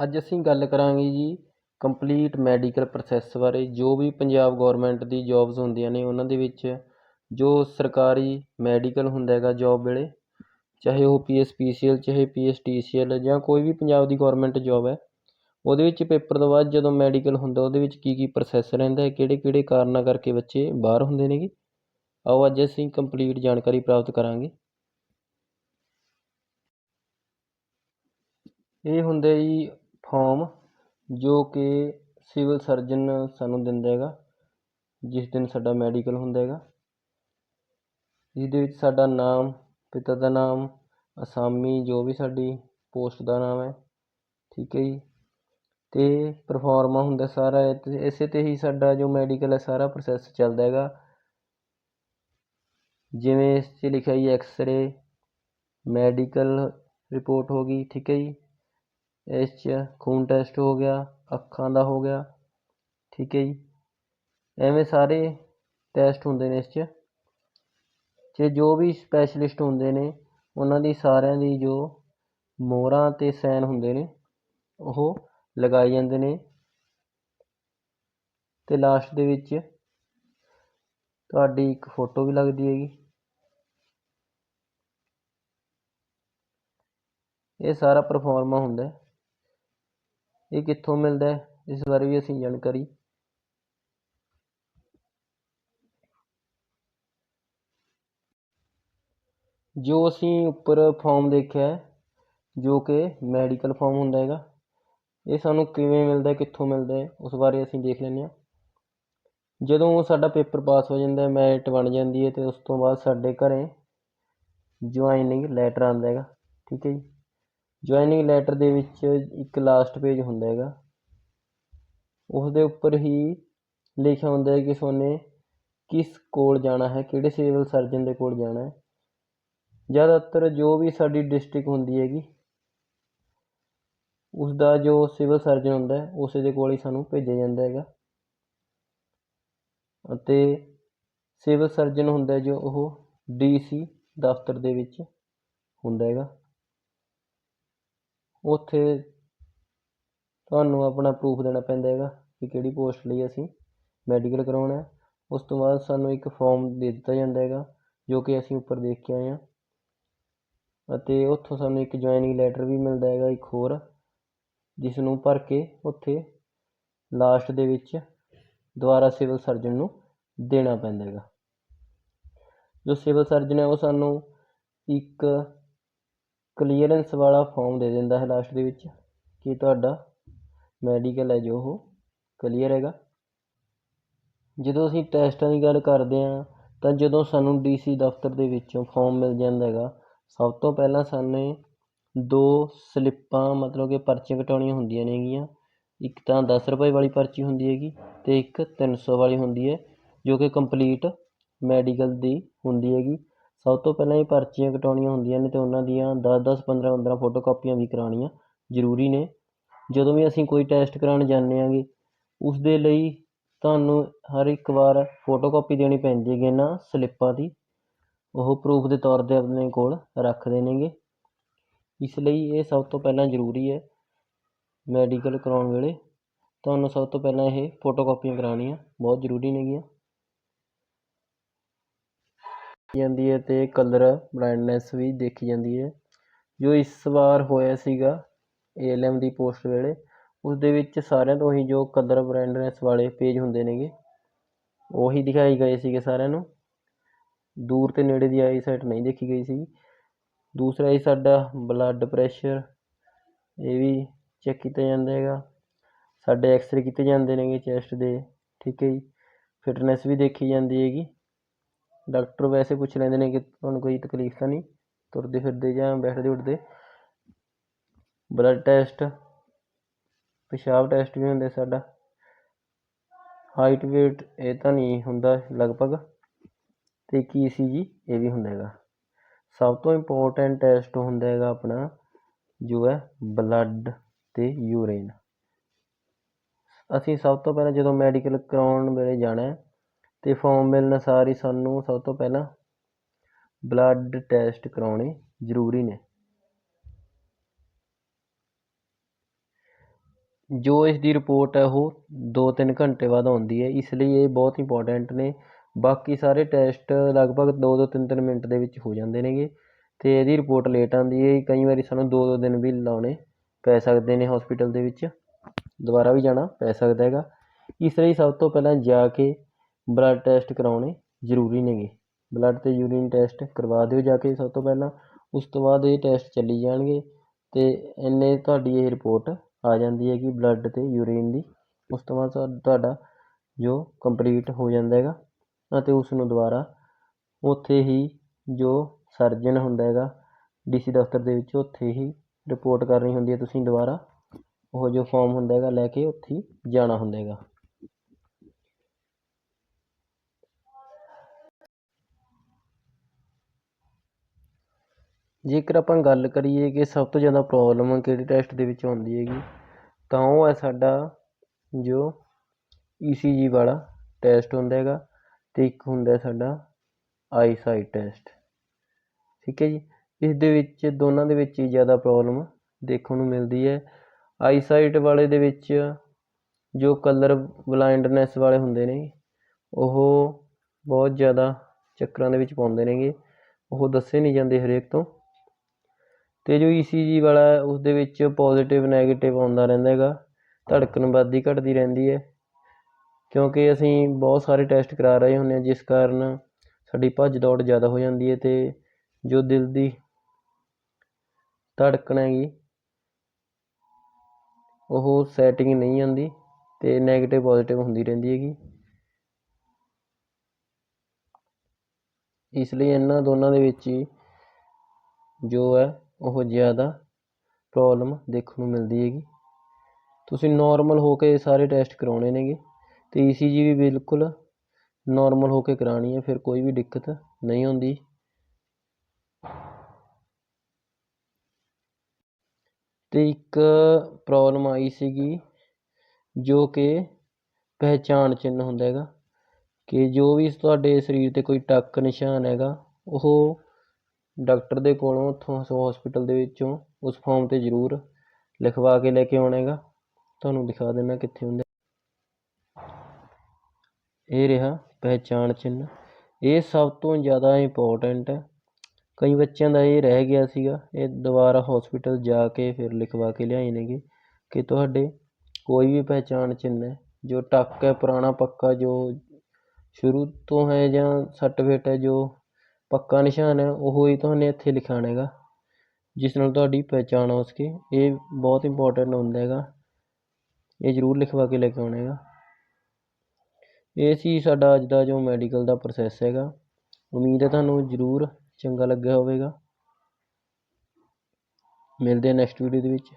ਅੱਜ ਅਸੀਂ ਗੱਲ ਕਰਾਂਗੇ ਜੀ ਕੰਪਲੀਟ ਮੈਡੀਕਲ ਪ੍ਰੋਸੈਸ ਬਾਰੇ, ਜੋ ਵੀ ਪੰਜਾਬ ਗੌਰਮੈਂਟ ਦੀ ਜੋਬਸ ਹੁੰਦੀਆਂ ਨੇ, ਉਹਨਾਂ ਦੇ ਵਿੱਚ ਜੋ ਸਰਕਾਰੀ ਮੈਡੀਕਲ ਹੁੰਦਾ ਹੈਗਾ ਜੋਬ ਵੇਲੇ, ਚਾਹੇ ਉਹ P S P C L ਚਾਹੇ P S T C L ਜਾਂ ਕੋਈ ਵੀ ਪੰਜਾਬ ਦੀ ਗੌਰਮੈਂਟ ਜੋਬ ਹੈ, ਉਹਦੇ ਵਿੱਚ ਪੇਪਰ ਤੋਂ ਬਾਅਦ ਜਦੋਂ ਮੈਡੀਕਲ ਹੁੰਦਾ, ਉਹਦੇ ਵਿੱਚ ਕੀ ਕੀ ਪ੍ਰੋਸੈਸ ਰਹਿੰਦਾ ਹੈ ਕਿਹੜੇ ਕਿਹੜੇ ਕਾਰਨਾਂ ਕਰਕੇ ਬੱਚੇ ਬਾਹਰ ਹੁੰਦੇ ਨੇਗੇ, ਆਓ ਅੱਜ ਅਸੀਂ ਕੰਪਲੀਟ ਜਾਣਕਾਰੀ ਪ੍ਰਾਪਤ ਕਰਾਂਗੇ। ਇਹ ਹੁੰਦੇ ਜੀ ਫੋਮ ਜੋ ਕਿ ਸਿਵਲ ਸਰਜਨ ਸਾਨੂੰ ਦਿੰਦਾ ਹੈਗਾ, ਜਿਸ ਦਿਨ ਸਾਡਾ ਮੈਡੀਕਲ ਹੁੰਦਾ ਹੈਗਾ। ਜਿਹਦੇ ਵਿੱਚ ਸਾਡਾ ਨਾਮ, ਪਿਤਾ ਦਾ ਨਾਮ, ਅਸਾਮੀ ਜੋ ਵੀ ਸਾਡੀ ਪੋਸਟ ਦਾ ਨਾਮ ਹੈ, ਠੀਕ ਹੈ ਜੀ। ਅਤੇ ਪਰਫੋਰਮਾ ਹੁੰਦਾ ਸਾਰਾ ਇਸੇ 'ਤੇ ਹੀ ਸਾਡਾ ਜੋ ਮੈਡੀਕਲ ਹੈ, ਸਾਰਾ ਪ੍ਰੋਸੈਸ ਚੱਲਦਾ ਹੈਗਾ। ਜਿਵੇਂ ਇਸ 'ਚ ਲਿਖਿਆ ਜੀ ਐਕਸਰੇ ਮੈਡੀਕਲ ਰਿਪੋਰਟ ਹੋ ਗਈ, ਠੀਕ ਹੈ ਜੀ। ਇਸ 'ਚ ਖੂਨ ਟੈਸਟ ਹੋ ਗਿਆ, ਅੱਖਾਂ ਦਾ ਹੋ ਗਿਆ, ਠੀਕ ਹੈ ਜੀ। ਐਵੇਂ ਸਾਰੇ ਟੈਸਟ ਹੁੰਦੇ ਨੇ ਇਸ 'ਚ। ਅਤੇ ਜੋ ਵੀ ਸਪੈਸ਼ਲਿਸਟ ਹੁੰਦੇ ਨੇ, ਉਹਨਾਂ ਦੀ ਸਾਰਿਆਂ ਦੀ ਜੋ ਮੋਹਰਾਂ ਅਤੇ ਸੈਨ ਹੁੰਦੇ ਨੇ, ਉਹ ਲਗਾਏ ਜਾਂਦੇ ਨੇ। ਅਤੇ ਲਾਸਟ ਦੇ ਵਿੱਚ ਤੁਹਾਡੀ ਇੱਕ ਫੋਟੋ ਵੀ ਲੱਗਦੀ ਹੈਗੀ। ਇਹ ਸਾਰਾ ਪਰਫੋਰਮਾ ਹੁੰਦਾ ਇਹ ਕਿੱਥੋਂ ਮਿਲਦਾ ਹੈ? ਇਸ ਬਾਰੇ ਵੀ ਅਸੀਂ ਜਾਣਕਾਰੀ। ਜੋ ਅਸੀਂ ਉੱਪਰ ਫਾਰਮ ਦੇਖਿਆ ਹੈ, ਜੋ ਕਿ ਮੈਡੀਕਲ ਫਾਰਮ ਹੁੰਦਾ ਹੈਗਾ, ਇਹ ਸਾਨੂੰ ਕਿਵੇਂ ਮਿਲਦਾ ਕਿੱਥੋਂ ਮਿਲਦਾ ਹੈ, ਉਸ ਬਾਰੇ ਅਸੀਂ ਦੇਖ ਲੈਂਦੇ ਹਾਂ। ਜਦੋਂ ਸਾਡਾ ਪੇਪਰ ਪਾਸ ਹੋ ਜਾਂਦਾ ਮੈਰਿਟ ਬਣ ਜਾਂਦੀ ਹੈ ਅਤੇ ਉਸ ਤੋਂ ਬਾਅਦ ਸਾਡੇ ਘਰ ਜੁਆਇਨਿੰਗ ਲੈਟਰ ਆਉਂਦਾ ਹੈਗਾ, ਠੀਕ ਹੈ ਜੀ। ਜੁਆਇਨਿੰਗ ਲੈਟਰ ਦੇ ਵਿੱਚ ਇੱਕ ਲਾਸਟ ਪੇਜ ਹੁੰਦਾ ਹੈਗਾ। ਉਸ ਦੇ ਉੱਪਰ ਹੀ ਲਿਖਿਆ ਹੁੰਦਾ ਹੈ ਕਿ ਤੁਹਾਨੇ ਕਿਸ ਕੋਲ ਜਾਣਾ ਹੈ, ਕਿਹੜੇ ਸਿਵਲ ਸਰਜਨ ਦੇ ਕੋਲ ਜਾਣਾ ਹੈ। ਜ਼ਿਆਦਾਤਰ ਜੋ ਵੀ ਸਾਡੀ ਡਿਸਟ੍ਰਿਕਟ ਹੁੰਦੀ ਹੈਗੀ ਉਸ ਦਾ ਜੋ ਸਿਵਲ ਸਰਜਨ ਹੁੰਦਾ ਉਸੇ ਦੇ ਕੋਲ ਹੀ ਸਾਨੂੰ ਭੇਜਿਆ ਜਾਂਦਾ ਹੈਗਾ। ਅਤੇ ਸਿਵਲ ਸਰਜਨ ਹੁੰਦਾ ਜੋ ਉਹ ਡੀ ਸੀ ਦਫ਼ਤਰ ਦੇ ਵਿੱਚ ਹੁੰਦਾ ਹੈਗਾ। ਉੱਥੇ ਤੁਹਾਨੂੰ ਆਪਣਾ ਪ੍ਰੂਫ ਦੇਣਾ ਪੈਂਦਾ ਹੈਗਾ ਕਿ ਕਿਹੜੀ ਪੋਸਟ ਲਈ ਅਸੀਂ ਮੈਡੀਕਲ ਕਰਵਾਉਣਾ ਉਸ ਤੋਂ ਬਾਅਦ ਸਾਨੂੰ ਇੱਕ ਫੋਮ ਦੇ ਦਿੱਤਾ ਜਾਂਦਾ ਹੈਗਾ, ਜੋ ਕਿ ਅਸੀਂ ਉੱਪਰ ਦੇਖ ਕੇ ਆਏ ਹਾਂ। ਅਤੇ ਉੱਥੋਂ ਸਾਨੂੰ ਇੱਕ ਜੁਆਇਨਿੰਗ ਲੈਟਰ ਵੀ ਮਿਲਦਾ ਹੈਗਾ ਇੱਕ ਹੋਰ ਜਿਸ ਨੂੰ ਭਰ ਕੇ ਉੱਥੇ ਲਾਸਟ ਦੇ ਵਿੱਚ ਦੁਬਾਰਾ ਸਿਵਲ ਸਰਜਨ ਨੂੰ ਦੇਣਾ ਪੈਂਦਾ ਹੈਗਾ। ਜੋ ਸਿਵਲ ਸਰਜਨ ਹੈ ਉਹ ਸਾਨੂੰ ਇੱਕ ਕਲੀਅਰੈਂਸ ਵਾਲਾ ਫੋਮ ਦੇ ਦਿੰਦਾ ਹੈ ਲਾਸਟ ਦੇ ਵਿੱਚ, ਕਿ ਤੁਹਾਡਾ ਮੈਡੀਕਲ ਹੈ ਜੋ ਉਹ ਕਲੀਅਰ ਹੈਗਾ? ਜਦੋਂ ਅਸੀਂ ਟੈਸਟਾਂ ਦੀ ਗੱਲ ਕਰਦੇ ਹਾਂ, ਤਾਂ ਜਦੋਂ ਸਾਨੂੰ ਡੀਸੀ ਦਫ਼ਤਰ ਦੇ ਵਿੱਚੋਂ ਫੋਮ ਮਿਲ ਜਾਂਦਾ ਹੈਗਾ, ਸਭ ਤੋਂ ਪਹਿਲਾਂ ਸਾਨੂੰ ਦੋ ਸਲਿੱਪਾਂ, ਮਤਲਬ ਕਿ ਪਰਚੀਆਂ ਕਟਾਉਣੀਆਂ ਹੁੰਦੀਆਂ ਨੇਗੀਆਂ ਇੱਕ ਤਾਂ ਦਸ ਰੁਪਏ ਵਾਲੀ ਪਰਚੀ ਹੁੰਦੀ ਹੈਗੀ ਅਤੇ ਇੱਕ ਤਿੰਨ ਸੌ ਵਾਲੀ ਹੁੰਦੀ ਹੈ, ਜੋ ਕਿ ਕੰਪਲੀਟ ਮੈਡੀਕਲ ਦੀ ਹੁੰਦੀ ਹੈਗੀ। ਸਭ ਤੋਂ ਪਹਿਲਾਂ ਇਹ ਪਰਚੀਆਂ ਕਟਾਉਣੀਆਂ ਹੁੰਦੀਆਂ ਨੇ ਅਤੇ ਉਹਨਾਂ ਦੀਆਂ ਦਸ ਦਸ, ਪੰਦਰਾਂ ਪੰਦਰਾਂ ਫੋਟੋ ਕਾਪੀਆਂ ਵੀ ਕਰਵਾਉਣੀਆਂ ਜ਼ਰੂਰੀ ਨੇ। ਜਦੋਂ ਵੀ ਅਸੀਂ ਕੋਈ ਟੈਸਟ ਕਰਵਾਉਣ ਜਾਂਦੇ ਹੈਗੇ ਉਸ ਦੇ ਲਈ ਤੁਹਾਨੂੰ ਹਰ ਇੱਕ ਵਾਰ ਫੋਟੋ ਕਾਪੀ ਦੇਣੀ ਪੈਂਦੀ ਹੈਗੀ ਇਹਨਾਂ ਸਲਿੱਪਾਂ ਦੀ। ਉਹ ਪ੍ਰੂਫ ਦੇ ਤੌਰ 'ਤੇ ਆਪਣੇ ਕੋਲ ਰੱਖਦੇ ਨੇਗੇ ਇਸ ਲਈ ਇਹ ਸਭ ਤੋਂ ਪਹਿਲਾਂ ਜ਼ਰੂਰੀ ਹੈ ਮੈਡੀਕਲ ਕਰਵਾਉਣ ਵੇਲੇ। ਤੁਹਾਨੂੰ ਸਭ ਤੋਂ ਪਹਿਲਾਂ ਇਹ ਫੋਟੋ ਕਾਪੀਆਂ ਕਰਾਉਣੀਆਂ ਬਹੁਤ ਜ਼ਰੂਰੀ ਨੇਗੀਆਂ ਜਾਂਦੀ ਹੈ ਅਤੇ ਕਲਰ ਬਲਾਈਂਡਨੈਸ ਵੀ ਦੇਖੀ ਜਾਂਦੀ ਹੈ। ਜੋ ਇਸ ਵਾਰ ਹੋਇਆ ਸੀਗਾ ਏ ਐੱਲ ਐੱਮ ਦੀ ਪੋਸਟ ਵੇਲੇ ਉਸ ਦੇ ਵਿੱਚ ਸਾਰਿਆਂ ਤੋਂ ਹੀ ਜੋ ਕਲਰ ਬਲਾਈਂਡਨੈਸ ਵਾਲੇ ਪੇਜ ਹੁੰਦੇ ਨੇਗੇ, ਉਹੀ ਦਿਖਾਏ ਗਏ ਸੀਗੇ ਸਾਰਿਆਂ ਨੂੰ। ਦੂਰ ਅਤੇ ਨੇੜੇ ਦੀ ਆਈ ਸਾਈਟ ਨਹੀਂ ਦੇਖੀ ਗਈ ਸੀ ਦੂਸਰਾ ਜੀ ਸਾਡਾ ਬਲੱਡ ਪ੍ਰੈਸ਼ਰ ਇਹ ਵੀ ਚੈੱਕ ਕੀਤਾ ਜਾਂਦਾ ਹੈਗਾ। ਸਾਡੇ ਐਕਸਰੇ ਕੀਤੇ ਜਾਂਦੇ ਨੇਗੇ ਚੈਸਟ ਦੇ, ਠੀਕ ਹੈ ਜੀ। ਫਿਟਨੈਸ ਵੀ ਦੇਖੀ ਜਾਂਦੀ ਹੈਗੀ। ਡਾਕਟਰ ਵੈਸੇ ਪੁੱਛ ਲੈਂਦੇ ਨੇ ਕਿ ਤੁਹਾਨੂੰ ਕੋਈ ਤਕਲੀਫ ਤਾਂ ਨਹੀਂ? ਤੁਰਦੇ ਫਿਰਦੇ ਜਾਂ ਬੈਠਦੇ ਉੱਠਦੇ? ਬਲੱਡ ਟੈਸਟ ਪਿਸ਼ਾਬ ਟੈਸਟ ਵੀ ਹੁੰਦੇ ਸਾਡਾ। ਹਾਈਟ ਵੇਟ ਇਹ ਤਾਂ ਨਹੀਂ ਹੁੰਦਾ ਲਗਭਗ। ਅਤੇ ਕੀ ਸੀ ਜੀ? ਇਹ ਵੀ ਹੁੰਦਾ ਹੈਗਾ। ਸਭ ਤੋਂ ਇੰਪੋਰਟੈਂਟ ਟੈਸਟ ਹੁੰਦਾ ਹੈਗਾ ਆਪਣਾ, ਜੋ ਹੈ ਬਲੱਡ ਅਤੇ ਯੂਰੀਨ ਅਸੀਂ ਸਭ ਤੋਂ ਪਹਿਲਾਂ ਜਦੋਂ ਮੈਡੀਕਲ ਕਰਾਉਣ ਵੇਲੇ ਜਾਣਾ ਹੈ ਅਤੇ ਫੋਮ ਮਿਲਣ ਸਾਰ ਹੀ ਸਾਨੂੰ ਸਭ ਤੋਂ ਪਹਿਲਾਂ ਬਲੱਡ ਟੈਸਟ ਕਰਵਾਉਣੇ ਜ਼ਰੂਰੀ ਨੇ। ਜੋ ਇਸ ਦੀ ਰਿਪੋਰਟ ਹੈ, ਉਹ ਦੋ ਤਿੰਨ ਘੰਟੇ ਬਾਅਦ ਆਉਂਦੀ ਹੈ, ਇਸ ਲਈ ਇਹ ਬਹੁਤ ਇੰਪੋਰਟੈਂਟ ਨੇ। ਬਾਕੀ ਸਾਰੇ ਟੈਸਟ ਲਗਭਗ ਦੋ ਦੋ ਤਿੰਨ ਤਿੰਨ ਮਿੰਟ ਦੇ ਵਿੱਚ ਹੋ ਜਾਂਦੇ ਨੇਗੇ ਅਤੇ ਇਹਦੀ ਰਿਪੋਰਟ ਲੇਟ ਆਉਂਦੀ ਹੈ। ਕਈ ਵਾਰੀ ਸਾਨੂੰ ਦੋ ਦੋ ਦਿਨ ਵੀ ਲਾਉਣੇ ਪੈ ਸਕਦੇ ਨੇ ਹੋਸਪਿਟਲ ਦੇ ਵਿੱਚ। ਦੁਬਾਰਾ ਵੀ ਜਾਣਾ ਪੈ ਸਕਦਾ ਹੈਗਾ। ਇਸ ਲਈ ਸਭ ਤੋਂ ਪਹਿਲਾਂ ਜਾ ਕੇ ਬਲੱਡ ਟੈਸਟ ਕਰਵਾਉਣੇ ਜ਼ਰੂਰੀ ਨੇਗੇ। ਬਲੱਡ ਅਤੇ ਯੂਰੀਨ ਟੈਸਟ ਕਰਵਾ ਦਿਓ ਜਾ ਕੇ ਸਭ ਤੋਂ ਪਹਿਲਾਂ। ਉਸ ਤੋਂ ਬਾਅਦ ਇਹ ਟੈਸਟ ਚੱਲੀ ਜਾਣਗੇ ਅਤੇ ਇੰਨੇ ਤੁਹਾਡੀ ਇਹ ਰਿਪੋਰਟ ਆ ਜਾਂਦੀ ਹੈਗੀ ਬਲੱਡ ਅਤੇ ਯੂਰੀਨ ਦੀ। ਉਸ ਤੋਂ ਬਾਅਦ ਤੁਹਾ ਤੁਹਾਡਾ ਜੋ ਕੰਪਲੀਟ ਹੋ ਜਾਂਦਾ ਹੈਗਾ ਅਤੇ ਉਸ ਨੂੰ ਦੁਬਾਰਾ ਉੱਥੇ ਹੀ ਜੋ ਸਰਜਨ ਹੁੰਦਾ ਹੈਗਾ ਡੀ ਸੀ ਦਫ਼ਤਰ ਦੇ ਵਿੱਚ ਉੱਥੇ ਹੀ ਰਿਪੋਰਟ ਕਰਨੀ ਹੁੰਦੀ ਹੈ। ਤੁਸੀਂ ਦੁਬਾਰਾ ਉਹ ਜੋ ਫੋਮ ਹੁੰਦਾ ਹੈਗਾ ਲੈ ਕੇ ਉੱਥੇ ਹੀ ਜਾਣਾ ਹੁੰਦਾ ਹੈਗਾ। ਜੇਕਰ ਆਪਾਂ ਗੱਲ ਕਰੀਏ ਕਿ ਸਭ ਤੋਂ ਜ਼ਿਆਦਾ ਪ੍ਰੋਬਲਮ ਕਿਹੜੇ ਟੈਸਟ ਦੇ ਵਿੱਚ ਆਉਂਦੀ ਹੈਗੀ, ਤਾਂ ਉਹ ਹੈ ਸਾਡਾ ਜੋ ਈ ਸੀ ਜੀ ਵਾਲਾ ਟੈਸਟ ਹੁੰਦਾ ਹੈਗਾ ਅਤੇ ਇੱਕ ਹੁੰਦਾ ਸਾਡਾ ਆਈਸਾਈਟ ਟੈਸਟ ਠੀਕ ਹੈ ਜੀ? ਇਸ ਦੇ ਵਿੱਚ, ਦੋਨਾਂ ਦੇ ਵਿੱਚ ਹੀ ਜ਼ਿਆਦਾ ਪ੍ਰੋਬਲਮ ਦੇਖਣ ਨੂੰ ਮਿਲਦੀ ਹੈ। ਆਈਸਾਈਟ ਵਾਲੇ ਦੇ ਵਿੱਚ ਜੋ ਕਲਰ ਬਲਾਈਂਡਨੈਸ ਵਾਲੇ ਹੁੰਦੇ ਨੇ, ਉਹ ਬਹੁਤ ਜ਼ਿਆਦਾ ਚੱਕਰਾਂ ਦੇ ਵਿੱਚ ਪਾਉਂਦੇ ਨੇਗੇ। ਉਹ ਦੱਸੇ ਨਹੀਂ ਜਾਂਦੇ ਹਰੇਕ ਤੋਂ। ਅਤੇ ਜੋ ਈ ਸੀ ਜੀ ਵਾਲਾ ਉਸਦੇ ਵਿੱਚ ਪੋਜ਼ੀਟਿਵ ਨੈਗੇਟਿਵ ਆਉਂਦਾ ਰਹਿੰਦਾ ਹੈਗਾ। ਧੜਕਣ ਵੱਧਦੀ, ਘੱਟਦੀ ਰਹਿੰਦੀ ਹੈ। ਕਿਉਂਕਿ ਅਸੀਂ ਬਹੁਤ ਸਾਰੇ ਟੈਸਟ ਕਰਾ ਰਹੇ ਹੁੰਦੇ ਹਾਂ, ਜਿਸ ਕਾਰਨ ਸਾਡੀ ਭੱਜ ਦੌੜ ਜ਼ਿਆਦਾ ਹੋ ਜਾਂਦੀ ਹੈ ਅਤੇ ਜੋ ਦਿਲ ਦੀ ਧੜਕਣ ਹੈਗੀ, ਉਹ ਸੈਟਿੰਗ ਨਹੀਂ ਆਉਂਦੀ ਅਤੇ ਨੈਗੇਟਿਵ ਪੋਜ਼ੀਟਿਵ ਹੁੰਦੀ ਰਹਿੰਦੀ ਹੈਗੀ। ਇਸ ਲਈ ਇਹਨਾਂ ਦੋਨਾਂ ਦੇ ਵਿੱਚ ਹੀ ਜੋ ਹੈ ਉਹ ਜ਼ਿਆਦਾ ਪ੍ਰੋਬਲਮ ਦੇਖਣ ਨੂੰ ਮਿਲਦੀ ਹੈਗੀ। ਤੁਸੀਂ ਨੋਰਮਲ ਹੋ ਕੇ ਸਾਰੇ ਟੈਸਟ ਕਰਵਾਉਣੇ ਨੇਗੇ ਅਤੇ ਈ ਸੀ ਜੀ ਵੀ ਬਿਲਕੁਲ ਨੋਰਮਲ ਹੋ ਕੇ ਕਰਾਉਣੀ ਹੈ, ਫਿਰ ਕੋਈ ਵੀ ਦਿੱਕਤ ਨਹੀਂ ਆਉਂਦੀ। ਅਤੇ ਇੱਕ ਪ੍ਰੋਬਲਮ ਆਈ ਸੀਗੀ ਜੋ ਕਿ ਪਹਿਚਾਣ ਚਿੰਨ੍ਹ ਹੁੰਦਾ ਹੈਗਾ ਕਿ ਜੋ ਵੀ ਤੁਹਾਡੇ ਸਰੀਰ 'ਤੇ ਕੋਈ ਟੱਕ ਨਿਸ਼ਾਨ ਹੈਗਾ, ਉਹ ਡਾਕਟਰ ਦੇ ਕੋਲੋਂ ਉੱਥੋਂ ਹੋਸਪਿਟਲ ਦੇ ਵਿੱਚੋਂ ਉਸ ਫੋਮ 'ਤੇ ਜ਼ਰੂਰ ਲਿਖਵਾ ਕੇ ਲੈ ਕੇ ਆਉਣਾ ਹੈਗਾ ਤੁਹਾਨੂੰ ਦਿਖਾ ਦਿੰਦਾ ਕਿੱਥੇ ਹੁੰਦਾ। ਇਹ ਰਿਹਾ ਪਹਿਚਾਣ ਚਿੰਨ੍ਹ। ਇਹ ਸਭ ਤੋਂ ਜ਼ਿਆਦਾ ਇੰਪੋਰਟੈਂਟ ਹੈ। ਕਈ ਬੱਚਿਆਂ ਦਾ ਇਹ ਰਹਿ ਗਿਆ ਸੀਗਾ। ਇਹ ਦੁਬਾਰਾ ਹੌਸਪੀਟਲ ਜਾ ਕੇ ਫਿਰ ਲਿਖਵਾ ਕੇ ਲਿਆਏ ਨੇਗੇ ਕਿ ਤੁਹਾਡੇ ਕੋਈ ਵੀ ਪਹਿਚਾਣ ਚਿੰਨ੍ਹ ਹੈ, ਜੋ ਟੱਕ ਹੈ, ਪੁਰਾਣਾ ਪੱਕਾ, ਜੋ ਸ਼ੁਰੂ ਤੋਂ ਹੈ ਜਾਂ ਸਰਟੀਫਿਕੇਟ ਹੈ, ਜੋ ਪੱਕਾ ਨਿਸ਼ਾਨ ਹੈ, ਉਹ ਹੀ ਤੁਹਾਨੂੰ ਇੱਥੇ ਲਿਖਾਉਣਾ ਹੈਗਾ। ਜਿਸ ਨਾਲ ਤੁਹਾਡੀ ਪਹਿਚਾਣ ਹੋ ਸਕੇ, ਇਹ ਬਹੁਤ ਇੰਪੋਰਟੈਂਟ ਹੁੰਦਾ ਹੈਗਾ। ਇਹ ਜ਼ਰੂਰ ਲਿਖਵਾ ਕੇ ਲੈ ਕੇ ਆਉਣਾ ਹੈਗਾ। ਇਹ ਸੀ ਸਾਡਾ ਅੱਜ ਦਾ ਜੋ ਮੈਡੀਕਲ ਦਾ ਪ੍ਰੋਸੈਸ ਹੈਗਾ। ਉਮੀਦ ਹੈ ਤੁਹਾਨੂੰ ਜ਼ਰੂਰ ਚੰਗਾ ਲੱਗਿਆ ਹੋਵੇਗਾ। ਮਿਲਦੇ ਨੈਕਸਟ ਵੀਡੀਓ ਦੇ ਵਿੱਚ।